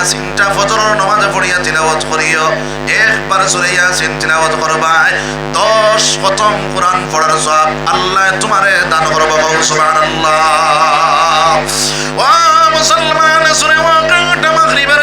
ইয়াসিনটা ফজরের নামাজে পড়িয়া তিলাওয়াত করিও একবার সূরা ইয়াসিন তিলাওয়াত করবাই দশ খতম কোরআন পড়ার সওয়াব আল্লাহ তোমারে দান করব সুবহানাল্লাহ। ওয়া মুসলমান সূরা ওয়াকিটা মাগরিবের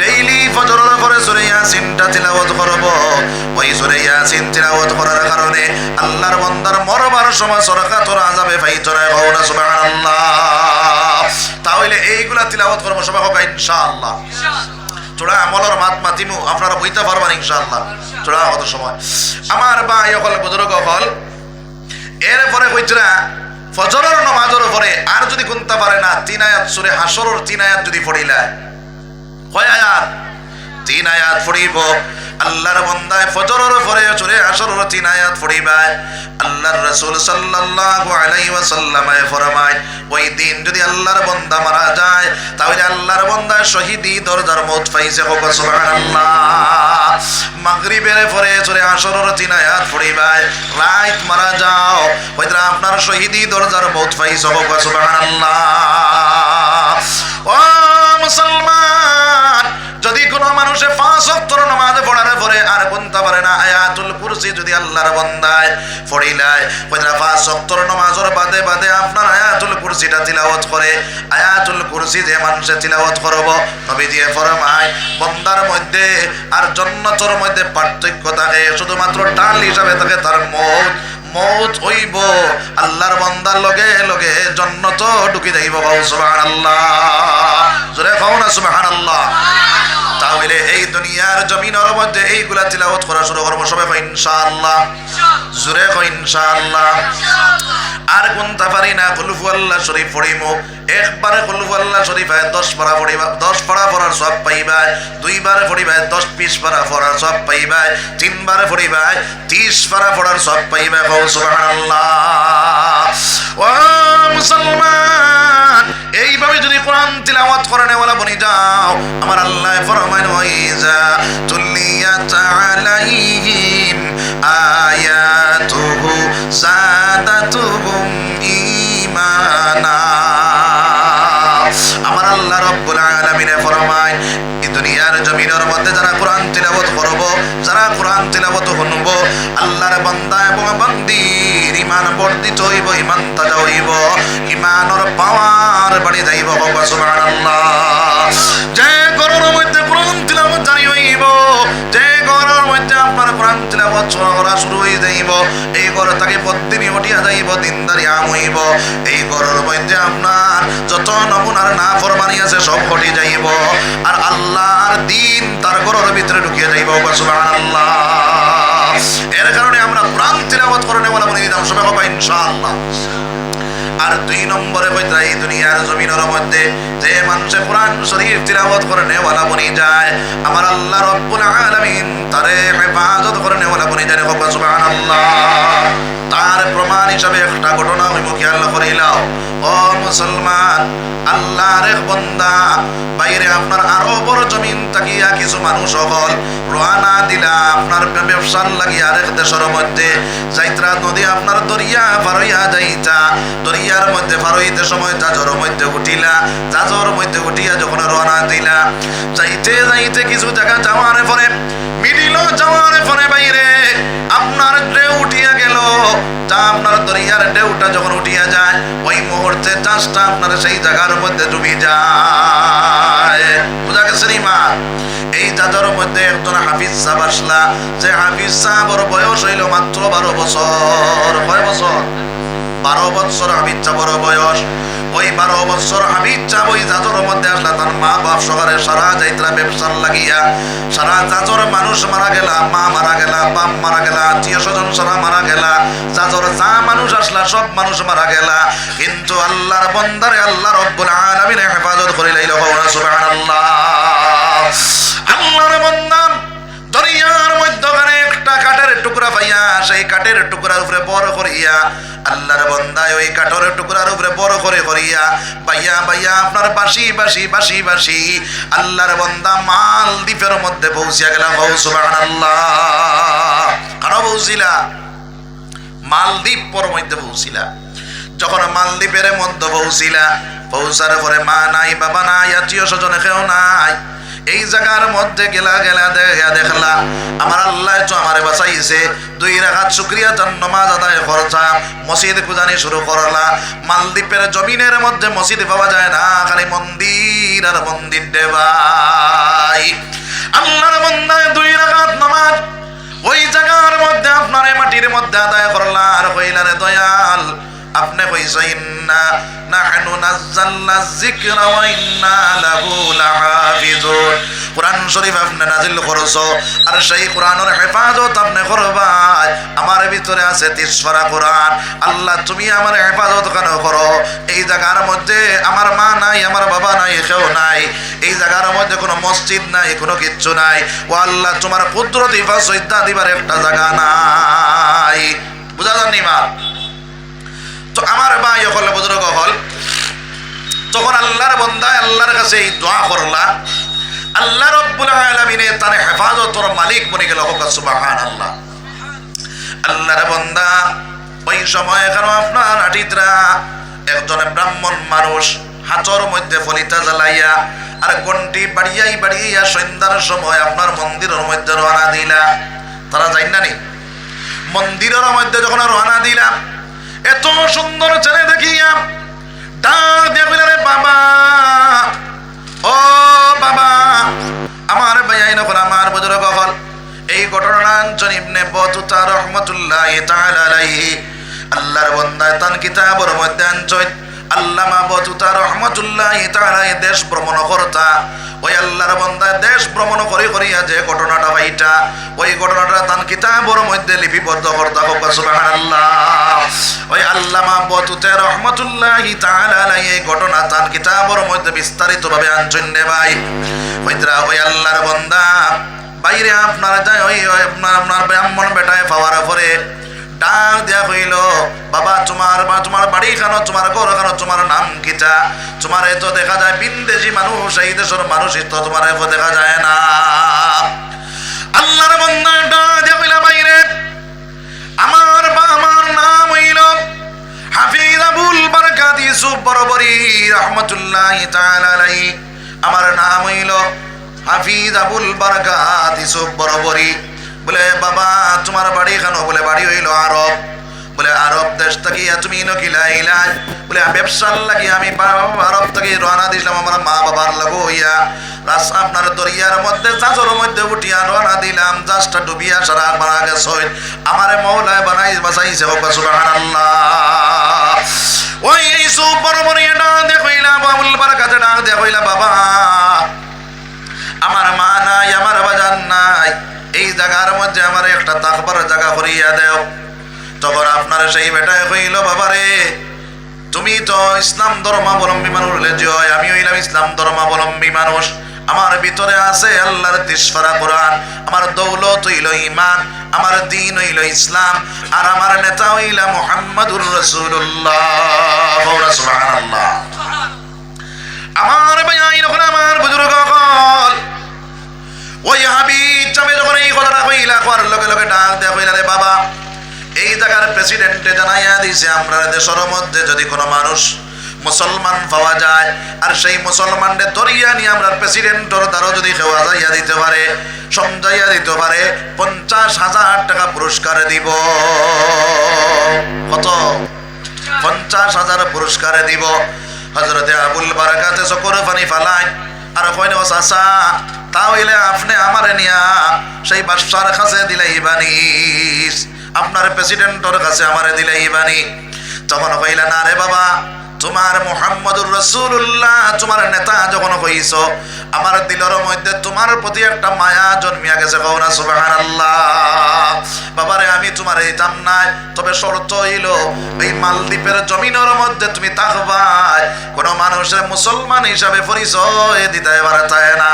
ডেইলি ফজরের পরে সুরে ইয়াসিনটা তিলাওয়াত করব। ওই সুরে ইয়াসিন তিলাওয়াত করার কারণে আল্লাহর বান্দার মরবার সময় সরকাতর আযাবে ফাইতরা কও না সুবহানাল্লাহ। তাহলে এইগুলা তিলাওয়াত করব, সবাই হোক, ইনশাআল্লাহ। চোড়া আমলের মাত মাতিমু, আপনারা বইতে পারবেন, ইনশাআল্লাহ। চোড়া কত সময়। আমার ভাই হল বুজুর্গ হল এরপরে কইতরা ফজরের নমাজের পরে আর যদি কোনটা পারে না, তিন আয়াত সুরে হাসরের তিন আয়াত যদি পড়িলায়। আয়াত, তিন আয়াত পড়িব। আল্লাহর বন্দায় ফজরের পরে চুরে আসরের তিন আয়াত পড়িবায়। আল্লাহর রাসূল সাল্লাল্লাহু আলাইহি ওয়াসাল্লামে ফরমায়, ওই দিন যদি আল্লাহর বন্দা মারা যায়, তাহলে আল্লাহর বন্দা শহীদি দরজার মউত পাইছে হোক, সুবহানাল্লাহ। মাগরিবের পরে চুরে আসরের তিন আয়াত পড়িবায় রাত মারা যাও, হয়তো আপনার শহীদি দরজার মউত পাইছে হোক, সুবহানাল্লাহ। ও মুসলমান! যদি কোনো মানুষে পাঁচ অক্তর নামাজ পড়ার পরে আর গুনতে পারে না, আয়াতুল কুরসি যদি আল্লাহর বন্দায় পড়িলায় কইরা পাঁচ অক্তর নামাজের বাদে বাদে আপনার আয়াতুল কুরসিটা তিলাওয়াত করে, আয়াতুল কুরসি যে মানুষে তিলাওয়াত করব নবী দিয়ে ফরমায়, বন্দার মধ্যে আর জন্নতর মধ্যে পার্থক্য থাকে, শুধুমাত্র ডাল হিসাবে থাকে তার মৌত মৌত হইব, আল্লাহর বান্দার লগে লগে জন্নত ঢুকি যাইব সুবহানাল্লাহ। জোরে কও না, সুবহানাল্লাহ। তাহলে এই দুনিয়ার জমিনের মধ্যে এইগুলা তিলাওয়াত করা শুরু করব। সবাই কই ইনশাআল্লাহ। জোরে কই ইনশাআল্লাহ। আর কোনটা পারি না কুলফু আল্লাহ শরীফ পড়িমু। একবারে কুলফু আল্লাহ শরীফ আয় দশ পারা পড়িবা দশ পারা পড়ার সব পাইবাই দুইবারে পড়িবাই দশ পিস পারা পড়ার সব পাইবাই তিনবারে পড়িবাই ত্রিশ পারা পড়ার সব পাইবাই কও সুবহানাল্লাহ। ও মুসলমান! এইভাবে যদি কোরআন তিলাওয়াত করে নেওয়ালা বনি যাও, আমার আল্লাহ ফরমাইন, ওয়াইজা তুলিয়াত আলাইহিম আয়াতুহু সাদাতুহুম ঈমানা। আমার আল্লাহ রব্বুল আলামিনে এই দুনিয়ার জমিনের মধ্যে যারা কোরআন তিলাওয়াত করব, যারা কোরআন তিলাওয়াত শুনব, আল্লাহর বান্দা এবং বান্দির ইমান বর্ধিত হইব, ইমান তাজা হইব, ইমানের পাওয়ার বাড়ি যাইব বাবা, সুবহানাল্লাহ। যে মধ্যে কোরআন তিলাওয়াত জারি হইব, যে গরুর মধ্যে আপনার কোরআন করা শুরু যাইব, এই ঘর তাকে প্রতিদিনই উঠিয়া যাইব, দিনদারি আম হইব। এই ঘরের মধ্যে আপনার যত নমুনার না ফরমানি আছে সব ঘটে যাইব, আর আল্লাহর দিন তার ঘরের ভিতরে ঢুকিয়ে যাইব সুবহানাল্লাহ। এর কারণে আমরা কোরআন তিলাওয়াত করে নেওয়ালা বলে দিলাম সবাই বাবা ইনশাআল্লাহ। আর দুই নম্বরে এই দুনিয়ার জমিনের মধ্যে যে মানুষে কোরআন শরীফ তিলাওয়াত করে নেওয়ালা বনি যায়, আমার আল্লাহ রব্বুল আলামিন তারে হেফাজত করে নেওয়ালা বনি যায় সুবহানাল্লাহ। তার প্রমাণ হিসাবে একটা ঘটনা হইব খেয়াল করিলাও ও মুসলমান, আল্লাহর বন্দা। বাইরে আপনার আরও বড় জমিন তাকিয়া কিছু মানুষ হল রোয়ানা দিলা আপনার ব্যবসার লাগি আরেক দেশের মধ্যে। যাইত্রা নদী আপনার দরিয়া পারইয়া যাইতা। দরিয়ার মধ্যে পারইতে সময় জাজর মধ্যে উঠিলা। জাজর মধ্যে উঠিয়া যখন রওনা দিলা, যাইতে যাইতে কিছু জায়গা যাওয়ার পরে মিডিল যাওয়ার পরে বাইরে, আপনার গেল। যা আপনার দরিয়ার ঢেউটা যখন উঠিয়া যায়, ওই মুহূর্তে চাষটা আপনার সেই জায়গার মধ্যে ডুবি যায়। বুঝা গেছে এই জাদর মধ্যে একজন হাফিজ সাহ আসলা। যে হাফিজ সাহর বয়স হইল মাত্র বারো বছর। কয় বছর? বারো বছর হাফিজ সাহর বয়স। ওই বারো বছর আমি চাপ ওই জাজর মধ্যে আসলা তার মা বাপ সকালে সারা যাইতরা ব্যবসার লাগিয়া। সারা জাজর মানুষ মারা গেলা, মা মারা গেলা, বাপ মারা গেলা, আত্মীয় স্বজন সারা মারা গেলা, জাজর যা মানুষ আসলা সব মানুষ মারা গেলা। কিন্তু আল্লাহর বন্দারে আল্লাহ রব্বুল আলামিন হেফাজত করে লাইল সুবহানাল্লাহ। সেই কাঠের টুকরার উপরে বড় করিয়া, আল্লাহর বন্দায় ওই কাঠের টুকরার উপরে বড় করে করিয়া বাইয়া বাইয়া আপনার বাসি বাসি বাসি বাসি আল্লাহর বন্দা মাল দ্বীপের মধ্যে পৌঁছিয়া গেলাম। হৌ সুবহানাল্লাহ। কেন পৌঁছিলা? মালদ্বীপ পর মধ্যে পৌঁছিলা। যখন মালদ্বীপের মধ্যে পৌঁছিলা, পৌঁছার পরে মা নাই, বাবা নাই, আত্মীয় স্বজন কেউ নাই। এই জায়গার মধ্যে গেলা গেলা দেখা দেখলা। আমার আল্লাহ তো আমারে বাঁচাইছে। দুই রাখাত শুক্রিয়া তার নমাজ আদায় করছা। মসজিদ খুঁজানি শুরু করলা। মালদ্বীপের জমিনের মধ্যে মসজিদ পাওয়া যায় না। খালি মন্দির আর মন্দির দেবাই আল্লাহর বন্দায় দুই রাখাত নমাজ। ওই জায়গার মধ্যে আপনার মাটির মধ্যে আদায় করলা। আর কইলারে দয়াল আপনি কইছেন না নাহনু নাযালনা যিকরা ওয়া ইন্না লাহু লাহাফিজুন। কোরআন শরীফ আপনি নাজিল করছ, আর সেই কোরআনের হেফাজত আপনি করবাই। আমার ভিতরে আছে তিসফারা কোরআন। আল্লাহ, তুমি আমার হেফাজত কেন করো? এই জায়গার মধ্যে আমার মা নাই, আমার বাবা নাই, কেউ নাই। এই জায়গার মধ্যে কোনো মসজিদ নাই, কোনো কিচ্ছু নাই। ও আল্লাহ, তোমার কুদরতি ফাসইদা দিবার একটা জায়গা নাই। বুঝা যাননি মা তো আমার ভাই হল বুজুর্গ হল, তখন আল্লাহর বন্দায় আল্লাহর কাছে এই দোয়া করলা, আল্লাহ রব্বুল আলামিনে তার হেফাজতর মালিক বনে গেল হোক সুবহান আল্লাহ আল্লাহর বন্দা, ওই সময় কেন আপনার আটিতরা একজন ব্রাহ্মণ মানুষ হাতর মধ্যে ফলিতা জ্বালাইয়া আর গন্টি বাড়িয়াই বাড়িয়া সন্ধ্যার সময় আপনার মন্দিরের মধ্যে রওনা দিলা। তারা যাই না নি? মন্দিরের মধ্যে যখন রওনা দিলাম এত সুন্দর ছেলে দেখিয়া ডাক দিয়ে রে বাবা, ও বাবা, আমার ভাইয়াই নখন আমার বুজুর্গ হল এই ঘটনা ইবনে বতুতা রহমতুল্লাহ তাআলা আলাইহি। আল্লাহর বন্দায় তান কিতাবর মধ্যে আল্লামা বতুতা রহমতুল্লাহ এই ঘটনা তান কিতাবর মধ্যে বিস্তারিতভাবে আনছেন রে ভাই। ওইতরা ওই আল্লাহর বন্দা বাইরে আপনার ওই আপনার আপনার ব্রাহ্মণ বেটায় পাওয়ার পরে ডাক দেয়া হইল, বাবা, তোমার বা তোমার বাড়ি খানো, তোমার ঘর খানো, তোমার নাম কিটা তোমার তো দেখা যায় বিন্দেশি মানুষ, এই দেশের মানুষ তো তোমার এত দেখা যায় না। আল্লাহর বন্দা ডাক দেয়া হইলা, বাইরে, আমার বা আমার নাম হইল হাফিজ আবুল বারাকাত ইউসুফ বরাবরি রহমতুল্লাহ তাআলা আলাইহি। আমার নাম হইল হাফিজ আবুল বারাকাত ইউসুফ বরাবরি। বলে, বাবা, তোমার বাড়ি কেন বলে, বাড়ি হইল আরব। বলে, আরব দেশ থেকে তুমি নকিলা ইলাই বলে, ব্যবসার লাগি আমি আরব থেকে রওনা দিলাম আমার মা বাবার লাগো হইয়া। রাস্তা আপনার দরিয়ার মধ্যে, জাজর মধ্যে উঠিয়া রওনা দিলাম। জাজটা ডুবিয়া সারা মারা গেছে আমার মৌলায় বানাই বাঁচাইছে হোক, সুবহানাল্লাহ। ওই এই সুপ বরাবর এটা দেখইলা বাবুল বারাকাতে ডাক দেখইলা বাবা, আমার মা নাই, আমার বাজান নাই। জায়গার মধ্যে আমার একটা তাকবার জায়গা করিয়া দেও। তখন আপনার সেই বেটায় কইল বাবারে, তুমি তো ইসলাম ধর্মাবলম্বী মানুষ হলে জয় আমি হইলাম ইসলাম ধর্মাবলম্বী মানুষ। আমার ভিতরে আছে আল্লাহর তিসফারা কোরআন, আমার দৌলত হইল ইমান আমার দিন হইল ইসলাম, আর আমার নেতা হইল মুহাম্মাদুর সুবহানাল্লাহ। আমার ভাই, আমার বুজুর্গ ওই হাবিব চামে যখন এই কথাটা কইলা করার লগে লগে ডাক দেয়া কইলা রে বাবা। এই জায়গার প্রেসিডেন্টে জানাইয়া দিছে, আমরা দেশের মধ্যে যদি কোনো মানুষ মুসলমান পাওয়া যায়, আর সেই মুসলমানদের ধরিয়া নিয়ে আমরা প্রেসিডেন্টর দ্বারা যদি খেওয়া যাইয়া দিতে পারে, সমঝাইয়া দিতে পারে, পঞ্চাশ হাজার টাকা পুরস্কার দিব। কত? পঞ্চাশ হাজার পুরস্কার দিব। হজরতে আবুল বারাকাতে চকর পানি ফালাই আর ও চাচা তা হইলে আপনি আমারে নিয়া সেই বাদশার কাছে দিলাই বানিস আপনার প্রেসিডেন্টর কাছে আমারে দিলাই বানি তখন কইলা না রে বাবা তোমার মোহাম্মদুর রসুল্লাহ তোমার নেতা যখন কইছ আমার দিলর মধ্যে তোমার প্রতি একটা মায়া জন্মিয়া গেছে কৌনা সুবাহান বাবারে, আমি তোমার এইতাম নাই, তবে শর্ত হইল, এই মালদ্বীপের জমিনের মধ্যে তুমি তাকবাই কোন মানুষের মুসলমান হিসাবে পরিচয় দিতে এবার তাই না।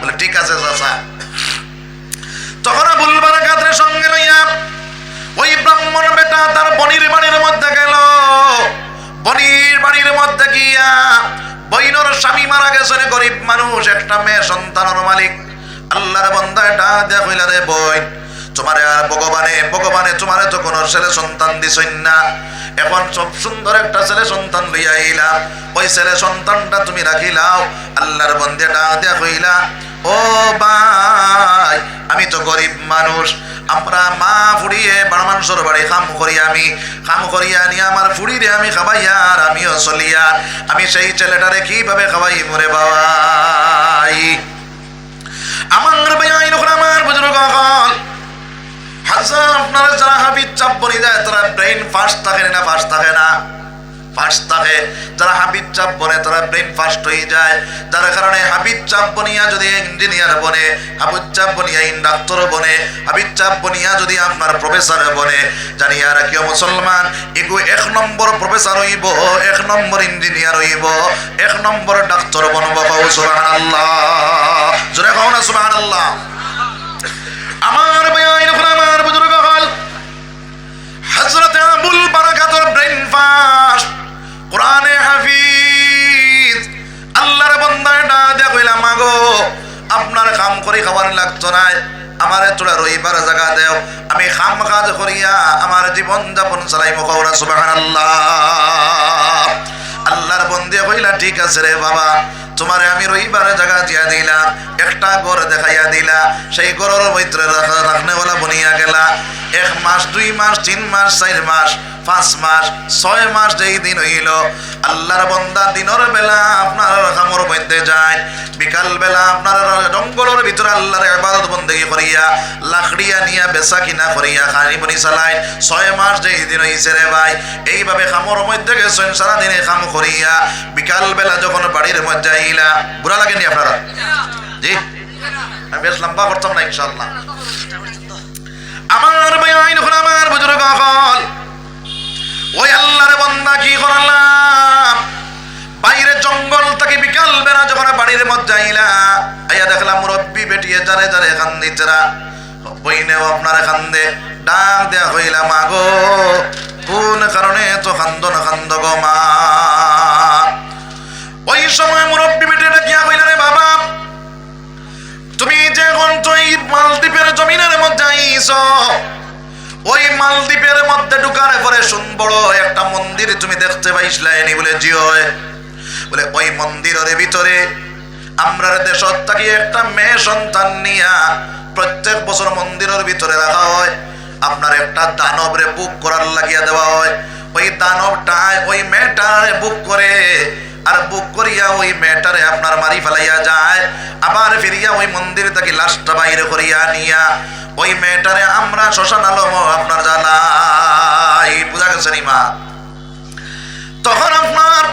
বলে, ঠিক আছে চাষা তখন বুলবার কাদের সঙ্গে লইয়া ওই ব্রাহ্মণ বেটা তার বনির বাড়ির মধ্যে গেল। বনির বাড়ির মধ্যে গিয়া বইনর স্বামী মারা গেছে রে গরিব মানুষ, একটা মেয়ে সন্তানের মালিক। আল্লাহর বন্ধা এটা দেখইলা রে বই, তোমারে আর ভগবানে ভগবানে তোমারে তো কোনো ছেলে সন্তান দিছই না। এখন সব সুন্দর একটা ছেলে সন্তান লইয়া আইলা। ওই ছেলে সন্তানটা তুমি রাখিলাও, আল্লাহর বন্দে ডাক দেখইলা ও ভাই, আমি তো গরিব মানুষ। আমরা মা ফুড়িয়ে বাড় মানুষের বাড়ি খাম করি আমি। খাম করিয়া নিয়ে আমার ফুড়িরে আমি খাবাইয়া আর আমিও চলিয়া আমি সেই ছেলেটারে কীভাবে খাবাই মরে বাবাই আমার ভাই যখন আমার বুজুর্গ হাজার আপনারা যারা হাবিজ চাপ বনি যায় তারা ব্রেন ফাস্ট থাকে না ফাস্ট থাকে না। ফাস্ট থাকে যারা হাবিজ চাপ বনে, তারা ব্রেন ফাস্ট হয়ে যায়। যার কারণে হাবিজ চাপ বনিয়া যদি ইঞ্জিনিয়ার বনে হাবিজ চাপ বনিয়া ডাক্তার বনে হাবিজ চাপ বনিয়া যদি আপনার প্রফেসর বনে, জানি আর কেউ মুসলমান এগু এক নম্বর প্রফেসর হইব, এক নম্বর ইঞ্জিনিয়ার হইব, এক নম্বর ডাক্তার বনব সুবহানাল্লাহ। জোরে কও না সুবহানাল্লাহ। মাগো আপনার কাম করে খাবার লাগতো না, আমার তোরা রইবার জায়গা দেও। আমি খাম কাজ করিয়া আমার জীবন যাপন চালাই মুখরা সুবহানাল্লাহ। আল্লাহর বন্দে কইলা ঠিক আছে রে বাবা, তোমারে আমি রইবার জায়গা দিয়া দিলাম, একটা ঘর দেখাইয়া দিলা, সেই ঘরের ভিতরে রাখনেওয়ালা বনিয়া গেলা। এক মাস, দুই মাস, তিন মাস, চার মাস, পাঁচ মাস, ছয় মাস যেই দিন হইল আল্লাহর বন্দা দিনের বেলা আপনার কামর মধ্যে যায়, বিকাল বেলা আপনার জঙ্গলের ভিতরে আল্লাহর ইবাদত বন্দেগি করিয়া, লাকড়িয়া নিয়া, বেচা কিনা করিয়া খানি বনি চালাই ছয় মাস যে দিন হইছে রে ভাই, এইভাবে খামর মধ্যে গেছেন, সারাদিনে কাম করিয়া, বিকাল বেলা যখন বাড়ির মধ্যে আইলা, বুড়া লাগেনি আপনারা? জি? আমি বেশ লম্বা করতাম না ইনশাল্লাহ আমার ভাই আইন আমার বুজুর্গ ওই আল্লাহর বন্দা কি করলাম যখন বাড়ির মধ্যে আইলা আইয়া দেখলাম মুরব্বী বেটিয়ে যারে যারে কান্দিতেরা বইনেও আপনার কান্দে, ডাক দেয়া হইলা মাগো কোন কারণে তো কান্দ না কান্দ গো, মা? ওই সময় মুরব্বী বেটিটা কিয়া হইলা রে বাবা, তুমি যে এই মালদ্বীপের জমিনের মধ্যে আইছ, ওই মালদ্বীপের মধ্যে ঢুকার পরে শুন বড় একটা মন্দির তুমি দেখতে পাইছিলাইনি বলে জিও বলে, ওই মন্দিরের ভিতরে আমরা দেশত থাকি একটা মেয়ে সন্তান নিয়া প্রত্যেক বছর মন্দিরের ভিতরে রাখা হয়। আপনার একটা দানবরে বুক করার লাগিয়া দেওয়া হয়। ওই দানবটায়, ওই মেয়েটারে বুক করে আর বুক করিয়া ওই মেয়েটারে আপনার মারি ফেলাইয়া যায়। আবার ফিরিয়া ওই মন্দির থেকে লাশটা বাইরে করিয়া নিয়া ওই মেয়েটারে আমরা শ্মশান আলম আপনার জ্বালাই বুঝা গেছে মা? তখন আপনার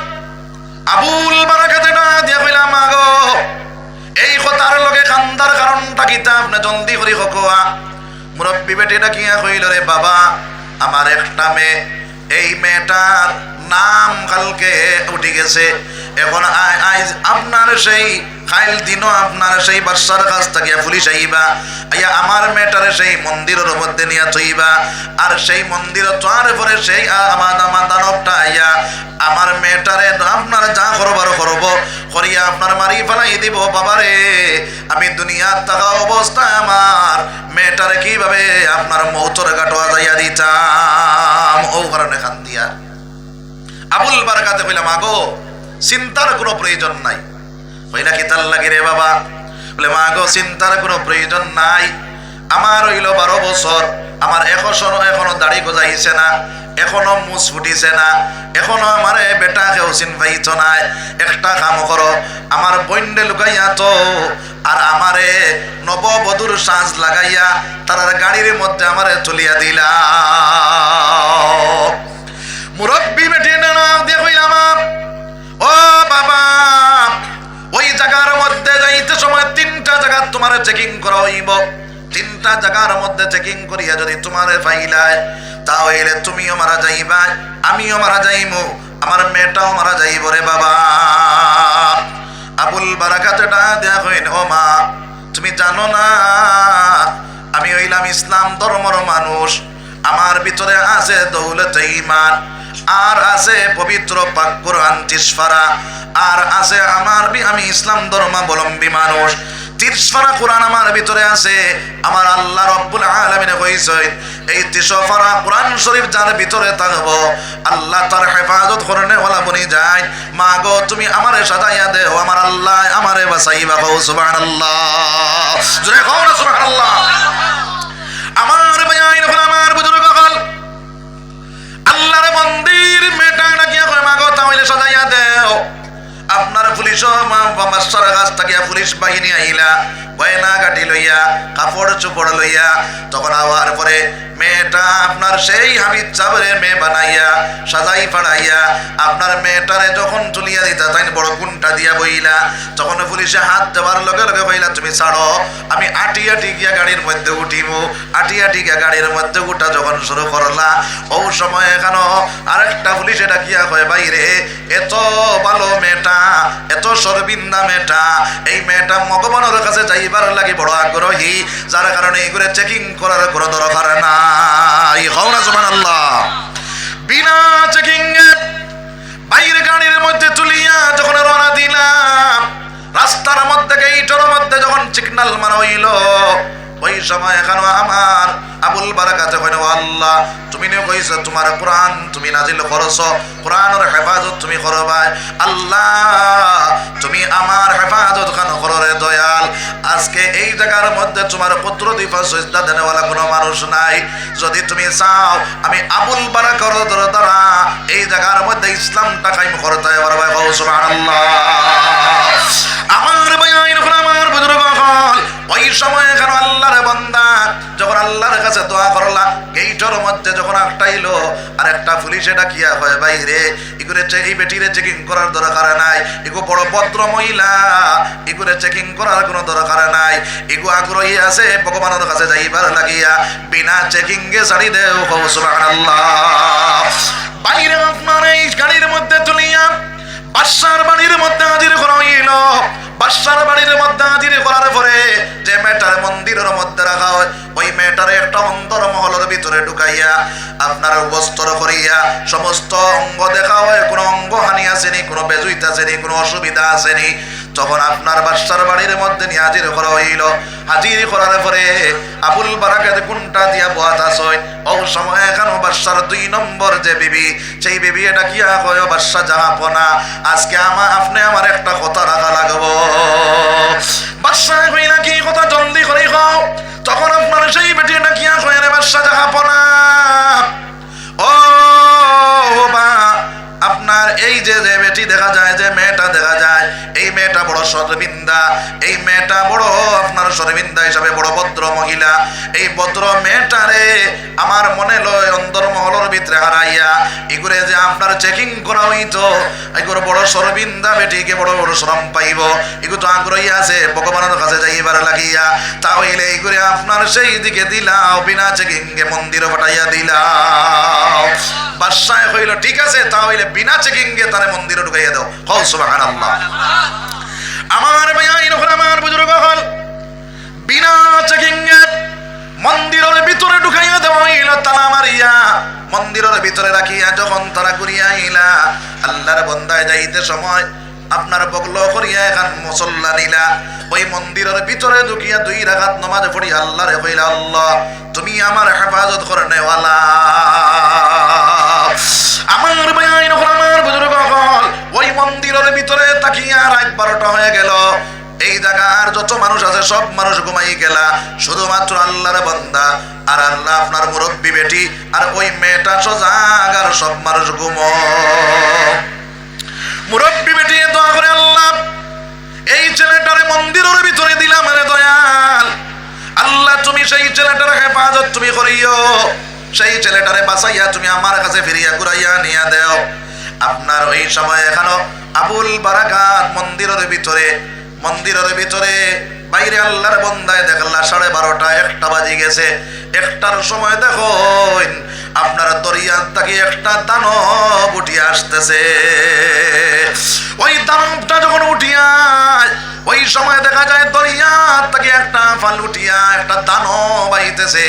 আবুল বারাকাতে না দিয়া কইলাম আগো। এই কথার লগে কান্দার কারণটা কিতা আপনি জলদি করি হকোয়া। মুরব্বী বেটিটা কিয়া কইল রে বাবা, আমার একটা মেয়ে। এই মেয়েটার নাম কালকে উঠে গেছে। এখন আপনার সেই খাইল দিনও আপনার সেই বাচ্চার কাছ থেকে পুলিশ আইবা আইয়া আমার মেয়েটারে সেই মন্দিরের মধ্যে নিয়ে থইবা, আর সেই মন্দির তোয়ার পরে সেই আমার আমার দানবটা আইয়া আমার মেয়েটারে আপনার যা করবার করব, করিয়া আপনার মারি ফেলাই দিব বাবারে। আমি দুনিয়ার থাকা অবস্থায় আমার, মেয়েটারে কীভাবে আপনার মৌতর কাটোয়া যাইয়া দিতাম? ও কারণে খান দিয়া আবুল বারাকাতে কইলাম, আগো, চিন্তার কোনো প্রয়োজন নাই। কইলা কি তার লাগে রে বাবা? বলে মা গো চিন্তার কোনো প্রয়োজন নাই। আমার হইল বারো বছর, আমার এখনও এখনও দাড়ি গজাইছে না, এখনও মুছ ফুটিছে না, এখনও আমার বেটা কেউ চিন পাইছ নাই। একটা কাম করো, আমার বন্ডে লুকাইয়া তো, আর আমারে নববধূর সাজ লাগাইয়া তার গাড়ির মধ্যে আমারে চলিয়া দিলা। মুরব্বী তোমার চেকিং করা হইব তিনটা জায়গার মধ্যে চেকিং করিয়া যদি তোমারে পাইলায় তাহলে তুমিও মারা যাইবা আমিও মারা যাইমু, আমার মেয়েটাও মারা যাইব রে বাবা। আবুল বারাকাতটা দেয়া হইন ও মা, তুমি জানো না, আমি হইলাম ইসলাম ধর্মর মানুষ, আমার ভিতরে আছে দৌলত ইমান আর আছে পবিত্র পাক কোরআন আর আছে আমার আমি ইসলাম ধর্মাবলম্বী মানুষ তিরসফারা কোরআন আমার ভিতরে আছে। আমার আল্লাহ রব্বুল আলামিনে কইছে এই তিসফারা কোরআন শরীফ যার ভিতরে থাকব, আল্লাহ তার হেফাজত করনে ওলা বনি যায়। মা গো তুমি আমারে সাজাইয়া দেও, আমার আল্লাহ আমারে বাঁচাইবা কও, সুবহানাল্লাহ। জোরে কও না, সুবহানাল্লাহ। আমার বায়াইন হল আমার বুজুর্গ হল আল্লাহর মন্দির মেটা ডাকিয়া কয় মাগো, তাহলে সাজাইয়া দেও। আপনার পুলিশ মাস্টার কাছ থাকিয়া পুলিশ বাহিনী আইলা, গয়না গাটি লইয়া, কাপড় চোপড় লইয়া, তখন আওয়ার পরে মেয়েটা আপনার সেই হাবিব চাবরে মেয়ে বানাইয়া, সাজাই পাড়াইয়া আপনার মেয়েটারে যখন তুলিয়া দিতা তাই বড় গুণটা দিয়া বইলা, তখন পুলিশে হাত দেওয়ার লগে লগে বইলা তুমি ছাড়ো, আমি আটি আটি গিয়া গাড়ির মধ্যে উঠিব আটি আটি গিয়া গাড়ির মধ্যে উঠা যখন শুরু করলা, ও সময় এখানো আরেকটা পুলিশে ডাকিয়া কয়, বাইরে, এত ভালো মেয়েটা এত সরবিন্দা মেয়েটা। এই মেয়েটা মগবানের কাছে যাইবার লাগে বড় আগ্রহী, যার কারণে করে চেকিং করার কোনো দরকার নাই। হও না জমান আল্লাহ বিনা চেকিং বাইরে গাড়ির মধ্যে তুলিয়া যখন রওনা দিলাম, রাস্তার মধ্যে গেইটের মধ্যে যখন সিগন্যাল মারা হইল আবুল আল্লাহ, তুমি হেফাজত তুমি আল্লাহ, তুমি হেফাজত দয়াল? আজকে এই জায়গার মধ্যে তোমার পুত্র সজদা দেনেওয়ালা কোনো মানুষ নাই। যদি তুমি চাও, আমি আবুল দ্বারা এই জায়গার মধ্যে ইসলামটা কায়েম করতে পারবে সুবহানাল্লাহ। কাছে দোয়া করলা। গেইটের মধ্যে যখন আটটাইলো আর একটা পুলিশে ডাকিয়া হয় বাইরে ইগুরে এই বেটিরে চেকিং করার দরকার নাই। ইগু বড় ভদ্র মহিলা ইগুরে চেকিং করার কোনো দরকার নাই। ইগু আগ্রহী আছে, ভগবানের কাছে যাইবার লাগিয়া। বিনা চেকিং গে ছাড়ি দেও সুবহানাল্লাহ। বাইরে আপনার এই গাড়ির মধ্যে তুলিয়া বাদশার বাড়ির মধ্যে হাজির করা হইল। বাসার বাড়ির মধ্যে হাজির করার পরে যে মেয়েটার মন্দিরের মধ্যে রাখা হয়, ওই মেয়েটার একটা অন্তর মহলের ভিতরে ঢুকাইয়া আপনার বস্ত্র করিয়া সমস্ত অঙ্গ দেখা হয়। কোনো অঙ্গ হানি আসেনি, কোনো বেজুইত আসেনি, কোনো অসুবিধা আসেনি। তখন আপনার বাদশার বাড়ির মধ্যে নিয়ে হাজির করা হইল। হাজির করার পরে আবুল বারাকাত গুণটা দিয়া বোয়াত আসয় ও সময় এখানে বাদশার দুই নম্বর যে বিবি, সেই বিবি এটা কি কয়? বাদশা জাহাপনা আজকে আমা আপনি আমার একটা কথা রাখা লাগবো। বাদশা কইলা কি কথা জলদি করে খাও তখন আপনার সেই বেটি এটা কি কয় রে বাদশা জাহাপনা ও বা আপনার এই যে যে সরবিন্দা এই মেয়েটা বড়, আপনার সরবিন্দা হিসাবে বড় ভদ্র মহিলা। এই ভদ্র মেয়েটারে আমার মনে লয় অন্তর মহলের ভিতরে হারাইয়া। এগুলো যে আপনার চেকিং করা হইতো এগুলো বড় সরবিন্দা বেটিকে বড় বড় শ্রম পাইব। এগুলো তো আগ্রহী আছে, ভগবানের কাছে যাইবার লাগিয়া। তাহলে এইগুলো আপনার সেই দিকে দিলাও, বিনা চেকিং কে মন্দিরে পাঠাইয়া দিলাও। বাদশাহ হইল ঠিক আছে তাহলে বিনা চেকিং গে তারে মন্দিরে ঢুকাইয়া দাও। হও সুবহানাল্লাহ। আমার ভাইয়াইন হল আমার বুজুর্গ হল, বিনা চেকিং মন্দিরের ভিতরে ঢুকাইয়া দেওয়া হইল, তালা মারিয়া মন্দিরের ভিতরে রাখিয়া যখন তারা ঘুরিয়া আইলা, আল্লাহর বন্দায় যাইতে সময় আপনার বগল করিয়া এখান মুসল্লা নিলা। ওই মন্দিরের ভিতরে ঢুকিয়া দুই রাগাত নমাজ পড়ি আল্লাহরে কইলা, আল্লাহ, তুমি আমার হেফাজত করে নেওয়ালা আমার ভাইয়াইন হল আমার বুজুর্গ হল ওই মন্দিরের ভিতরে তাকিয়া রাত বারোটা হয়ে গেল। এই জায়গার যত মানুষ আছে, সব মানুষ ঘুমাই গেলা। শুধুমাত্র আল্লাহর বান্দা আর আল্লাহ আপনার মুরব্বী বেটি আর ওই মেয়েটা সজাগার সব মানুষ ঘুম। মুরব্বী বেটি দোয়া করে আল্লাহ, এই ছেলেটারে মন্দিরের ভিতরে দিলাম রে দয়াল। আল্লাহ, তুমি সেই ছেলেটার হেফাজত তুমি করিও। সেই ছেলেটারে বাঁচাইয়া তুমি আমার কাছে ফিরিয়া ঘুরাইয়া নিয়া দেও। আপনার ওই সময় এখানো আবুল বারাকাত মন্দিরের ভিতরে মন্দিরের ভিতরে বাইরে আল্লাহর বন্দায় দেখলা সাড়ে বারোটা, একটা বাজি গেছে। একটার সময় দেখো, আপনার দরিয়ার তাকে একটা দানব উঠিয়া আসতেছে। ওই দানবটা যখন উঠিয়া, ওই সময় দেখা যায় দরিয়ার তাকে একটা ফাল উঠিয়া একটা দানব আইতেছে।